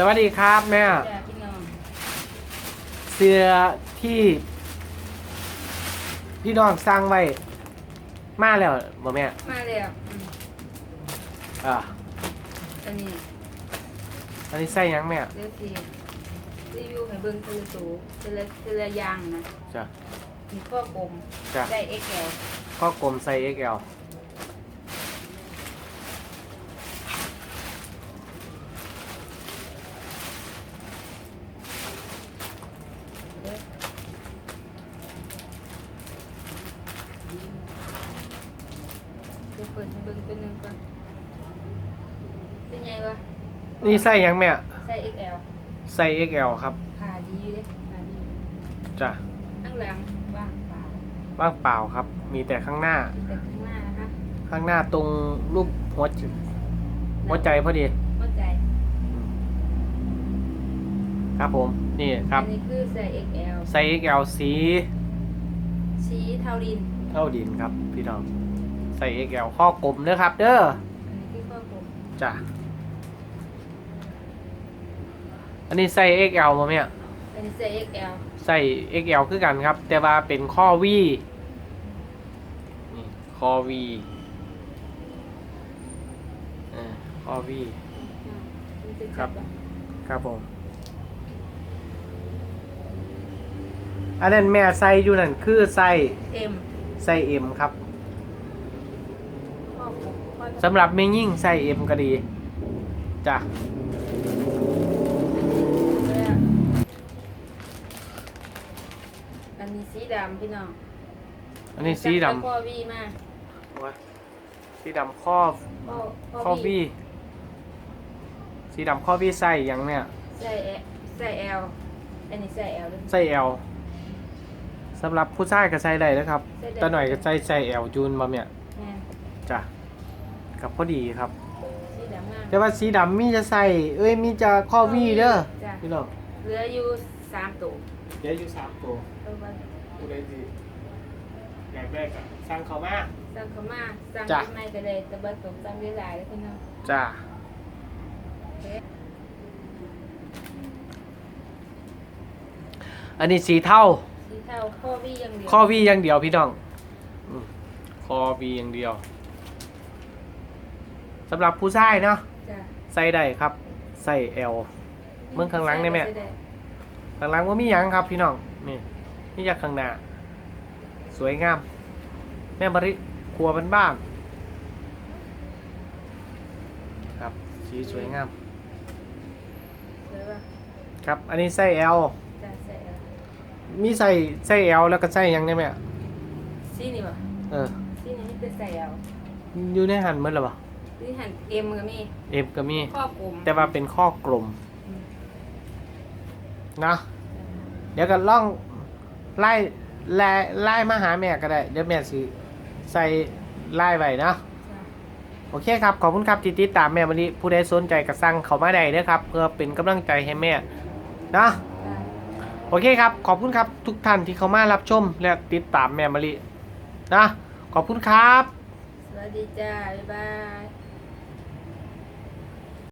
สวัสดีครับแม่ จ้าพี่น้องเสื้อที่พี่น้องสร้างไว้มาแล้วบ่แม่มาแล้วอืมอ่าอันนี้อันนี้ใส่หยังแม่เดี๋ยวสิรีวิวให้เบิ่งคือสูทีละทีละอย่างนะจ้ะมีข้อกลมจ้ะได้ XL ข้อกลมใส่ XL เดี๋ยวเปิดให้เบิ่งตัวหนึงก่อนเป็นไงวะนี่ใส่หยังแม่ใส่ XL ใส่ XL ครับผ่าดีอยู่เด้ผ่าดีจ้ะข้างหลังว่างเปล่าว่างเปล่าครับ มีแต่ข้างหน้าแต่ข้างหน้านะคะข้างหน้าตรงรูปหัวใจหัวใจพอดี เข้าใจครับผม นี่ครับ อันนี้คือใส่ XL ใส่ XL สี ชี้เท่าดิน เท่าดินครับ พี่น้อง ใส่ XL ข้อกลมเด้อครับ เด้ออันนี้คือข้อกลมจ้ะอันนี้ใส่ XL มาเนี่ยอันนี้ใส่ XL ใส่ XL คือกันครับ แต่ว่าเป็นข้อ V นี่ข้อ V เออข้อ V อืมมันจะครับ จัอะครับผม อันนั้นแม่ใส่อยู่นั่นคือใส่ เอ็มใส่ M ครับข้อกลมข้อ สำหรับแม่ยิ่งใส่ M ก็ดีจ้ะอันนี้สีดำพี่น้องอันนี้สีดจับข้อวีมาำสีดำข้อข้อข้อ V สีดำข้อ V ใส่หยังเนี่ยใส่เอใส่ L อันนี้ใส่ L ด้วยใส่ L สำหรับผู้ชายก็ใส่ได้นะครับใส่ได้แต่หน่อยก็ใส่ใส่ L จูนมาเนี่ยแม่น จ้ะกับพอดีครับ สีดำมากแต่ว่าสีดำมีจะใส่ เอ้ยมีจะข้อวีเด้อจ้ะพี่น้องเหลืออยู่สามตัวเดี๋ยวอยู่สามตัวเอาไว้ผู้ใดสิอยากได้ก็สั่งเขามาสั่งเขามาสั่งจ้ะไม่ก็ได้แต่บัตรผมสั่งได้หลายเลยพี่น้องจ้ะเอ๊ะอันนี้สีเทาสีเทาข้อวีอย่างเดียวข้อวีอย่างเดียวพี่น้องอืมข้อวีอย่างเดียว สำหรับผู้ชายเนาะจ้ะใส่ได้ครับ ใส่ L เบิ่งข้างหลังได้ไหมใส่ด้ข้างหลังว่ามีหยังครับพี่น้องนี่นี่จากข้างหน้า สวยงาม แม่มะริครัวบ้านๆครับสีสวยงามใช่ปะครับ อันนี้ใส่ L จ้ะใส่ L มีใส่ใส่ L แล้วก็ใส่หยังได้ไหมอะสีนี่ปะเออ สีนี่เป็นใส่ L อยู่ในหันหมันหรอปะนี่ หัน M ก็มีเอ็มก็มี ข้อกลมแต่ว่าเป็นข้อกลมอืมนะเดี๋ยวก็ล่องไล่ไล่ไล่มาหาแม่ก็ได้ เดี๋ยวแม่สิใส่ไล่ไว้นะจ้ะโอเคครับ ขอบคุณครับที่ติดตามแม่วันนี้ ผู้ใดสนใจก็สั่งเขามาได้เด้อครับ เพื่อเป็นกำลังใจให้แม่นะจ้ะโอเคครับ ขอบคุณครับทุกท่านที่เข้ามารับชม และติดตามแม่มะลินะ ขอบคุณครับ สวัสดีจ้า บ๊ายบาย